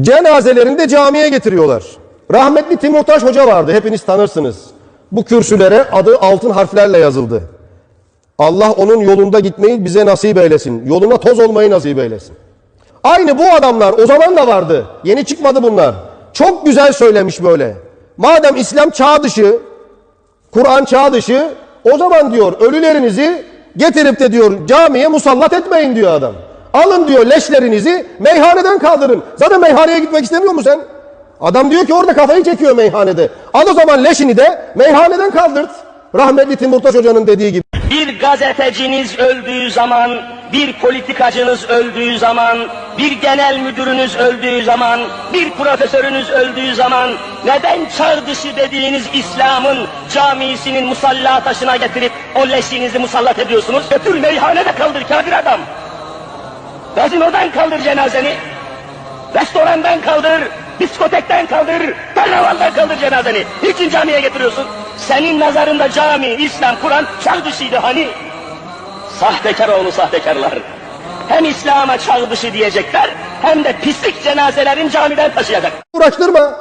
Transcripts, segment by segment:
Cenazelerini de camiye getiriyorlar. Rahmetli Timurtaş Hoca vardı. Hepiniz tanırsınız. Bu kürsülere adı altın harflerle yazıldı. Allah onun yolunda gitmeyi bize nasip eylesin. Yoluna toz olmayı nasip eylesin. Aynı bu adamlar o zaman da vardı. Yeni çıkmadı bunlar. Çok güzel söylemiş böyle. Madem İslam çağ dışı, Kur'an çağ dışı, o zaman diyor ölülerinizi getirip de diyor camiye musallat etmeyin diyor adam. Alın diyor leşlerinizi meyhaneden kaldırın. Zaten meyhaneye gitmek istemiyor musun sen? Adam diyor ki orada kafayı çekiyor meyhanede. Al o zaman leşini de meyhaneden kaldırt. Rahmetli Timurtaş Hoca'nın dediği gibi. Bir gazeteciniz öldüğü zaman, bir politikacınız öldüğü zaman, bir genel müdürünüz öldüğü zaman, bir profesörünüz öldüğü zaman neden çağ dışı dediğiniz İslam'ın camisinin musalla taşına getirip o leşinizi musallat ediyorsunuz? Götür meyhanede kaldır kafir adam. Gazinodan kaldır cenazeni. Restorandan kaldır, diskotekten kaldır, karnavaldan kaldır cenazeni. Niçin camiye getiriyorsun? Senin nazarında cami, İslam, Kur'an çağ dışıydı hani. Sahtekar oğlu sahtekarlar. Hem İslam'a çağ dışı diyecekler, hem de pislik cenazelerin camiden taşıyacak. Uğraştırma.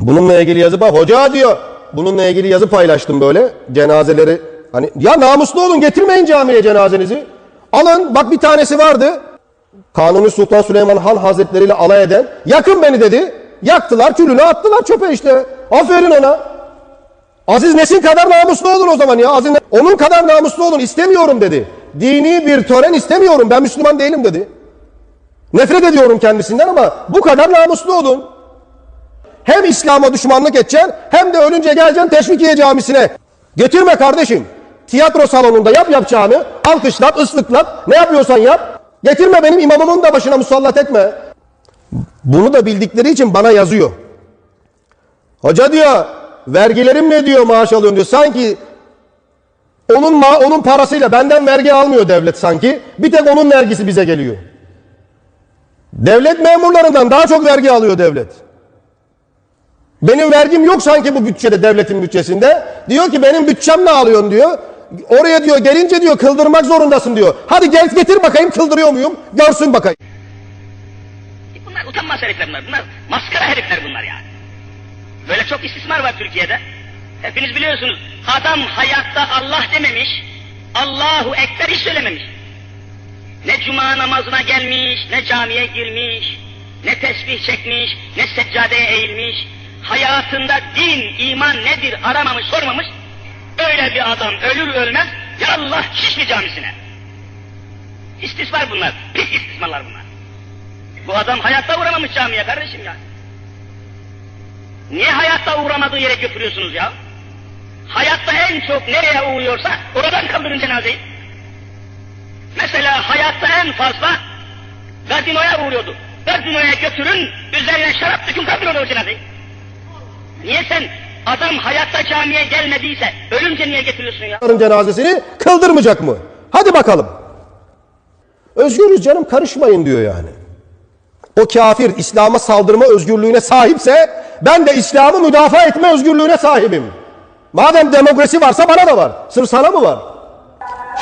Bununla ilgili yazı bak hoca diyor. Bununla ilgili yazı paylaştım böyle. Cenazeleri hani ya namuslu olun getirmeyin camiye cenazenizi. Alın bak bir tanesi vardı. Kanuni Sultan Süleyman Han Hazretleri ile alay eden yakın beni dedi. Yaktılar külünü attılar çöpe işte. Aferin ona. Aziz Nesin kadar namuslu olun o zaman ya. Aziz onun kadar namuslu olun istemiyorum dedi. Dini bir tören istemiyorum ben Müslüman değilim dedi. Nefret ediyorum kendisinden ama bu kadar namuslu olun. Hem İslam'a düşmanlık edeceksin hem de ölünce geleceksin Teşvikiye Camisi'ne. Getirme kardeşim. Tiyatro salonunda yap yapacağını. Alkışlat, ıslıklat. Ne yapıyorsan yap. Getirme benim imamımın da başına musallat etme. Bunu da bildikleri için bana yazıyor. Hoca diyor vergilerim ne diyor maaş alıyorum diyor. Sanki onun ma onun parasıyla benden vergi almıyor devlet sanki. Bir tek onun vergisi bize geliyor. Devlet memurlarından daha çok vergi alıyor devlet. Benim vergim yok sanki bu bütçede devletin bütçesinde. Diyor ki benim bütçem ne alıyorsun diyor. Oraya diyor gelince diyor kıldırmak zorundasın diyor. Hadi gel getir bakayım kıldırıyor muyum? Görsün bakayım. Bunlar utanmaz herifler bunlar. Bunlar maskara herifler bunlar ya. Böyle çok istismar var Türkiye'de. Hepiniz biliyorsunuz. Adam hayatta Allah dememiş. Allahu Ekber hiç söylememiş. Ne cuma namazına gelmiş, ne camiye girmiş, ne tesbih çekmiş, ne seccadeye eğilmiş. Hayatında din, iman nedir aramamış, sormamış. Öyle bir adam ölür ölmez, ya Allah Şişli camisine. İstismar bunlar, pis istismarlar bunlar. Bu adam hayatta uğramamış camiye kardeşim ya. Niye hayatta uğramadığı yere götürüyorsunuz ya? Hayatta en çok nereye uğruyorsa oradan kaldırın cenazeyi. Mesela hayatta en fazla gazinoya uğruyordu. Gazinoya götürün, üzerine şarap dökün kaldırın o cenazeyi. Niye sen adam hayatta camiye gelmediyse ölünce niye getiriyorsun ya? Cenazesini kıldırmayacak mı? Hadi bakalım. Özgürüz canım karışmayın diyor yani. O kafir İslam'a saldırma özgürlüğüne sahipse ben de İslam'ı müdafaa etme özgürlüğüne sahibim. Madem demokrasi varsa bana da var. Sırf sana mı var?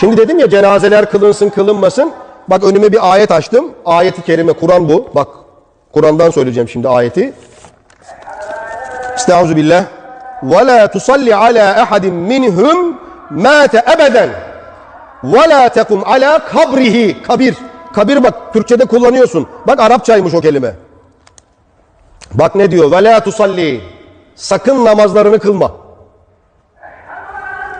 Şimdi dedim ya cenazeler kılınsın kılınmasın. Bak önüme bir ayet açtım. Ayeti kerime Kur'an bu. Bak Kur'an'dan söyleyeceğim şimdi ayeti. Estaizu tusalli ala ahadin minhum mâte ebeden. Ve la tekum ala kabrihi. Kabir. Kabir bak Türkçe'de kullanıyorsun. Bak Arapçaymış o kelime. Bak ne diyor? La tusalli. Sakın namazlarını kılma.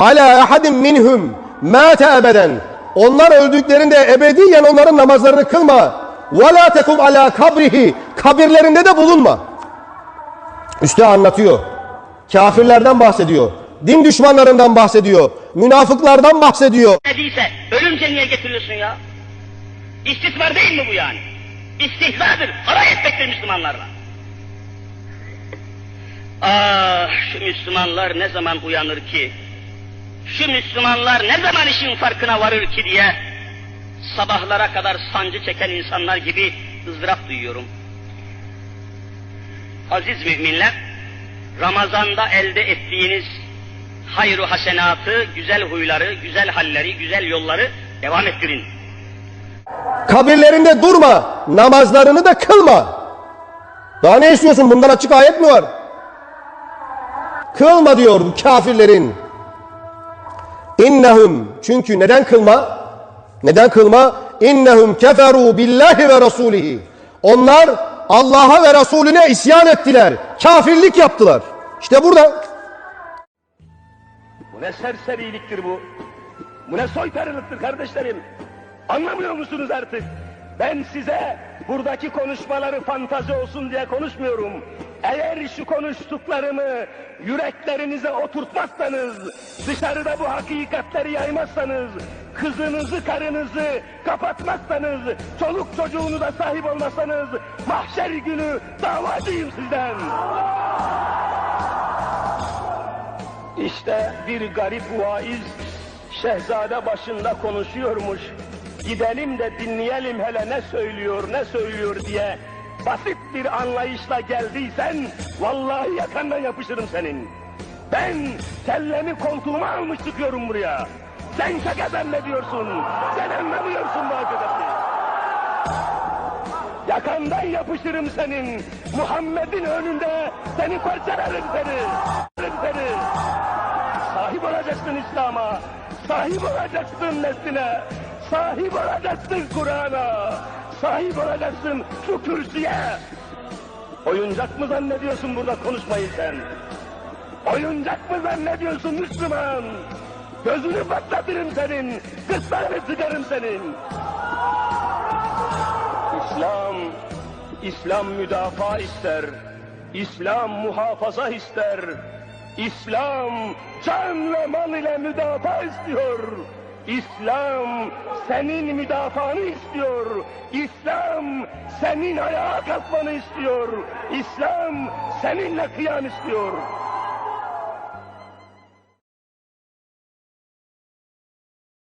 Ala ahadin minhum mâte ebeden. Onlar öldüklerinde ebediyen onların namazlarını kılma. La tekum ala kabrihi. Kabirlerinde de bulunma. Üste anlatıyor. Kafirlerden bahsediyor. Din düşmanlarından bahsediyor. Münafıklardan bahsediyor. Dediyse ölünce niye getiriyorsun ya? İstismar değil mi bu yani? İstihzadır, alay etmektir Müslümanlarla. Ah şu Müslümanlar ne zaman uyanır ki? Şu Müslümanlar ne zaman işin farkına varır ki diye sabahlara kadar sancı çeken insanlar gibi ızdırap duyuyorum. Aziz müminler, Ramazan'da elde ettiğiniz hayru hasenatı, güzel huyları, güzel halleri, güzel yolları devam ettirin. Kabirlerinde durma. Namazlarını da kılma. Daha ne istiyorsun? Bundan açık ayet mi var? Kılma diyor kafirlerin. İnnehum çünkü neden kılma? Neden kılma? İnnehum keferu billahi ve rasulihi. Onlar Allah'a ve Resulüne isyan ettiler. Kafirlik yaptılar. İşte burada. Bu ne serseriliktir bu? Bu ne soytarılıktır kardeşlerim? Anlamıyor musunuz artık? Ben size buradaki konuşmaları fantazi olsun diye konuşmuyorum. Eğer şu konuştuklarımı yüreklerinize oturtmazsanız, dışarıda bu hakikatleri yaymazsanız, kızınızı, karınızı kapatmazsanız, çoluk çocuğunuza sahip olmazsanız, mahşer günü davacıyım sizden. İşte bir garip vaiz şehzade başında konuşuyormuş. Gidelim de dinleyelim hele ne söylüyor ne söylüyor diye basit bir anlayışla geldiysen vallahi yakandan yapışırım senin. Ben kellemi koltuğuma almış çıkıyorum buraya. Sen şaka zannediyorsun. Sen anlamıyorsun bu hakikati. Yakandan yapışırım senin. Muhammed'in önünde seni parçalarım seni. Seni. Sahip olacaksın İslam'a. Sahip olacaksın nesline. Sahip olacaksın Kur'an'a. Sahip olacaksın şu kürsüye. Oyuncak mı zannediyorsun burada konuşmayı sen? Oyuncak mı zannediyorsun Müslüman? Gözünü patlatırım senin. Gırtlağını sıkarım senin. İslam, İslam müdafaa ister. İslam muhafaza ister. İslam can ve mal ile müdafaa istiyor. İslam senin müdafaanı istiyor. İslam senin ayağa kalkmanı istiyor. İslam seninle kıyam istiyor.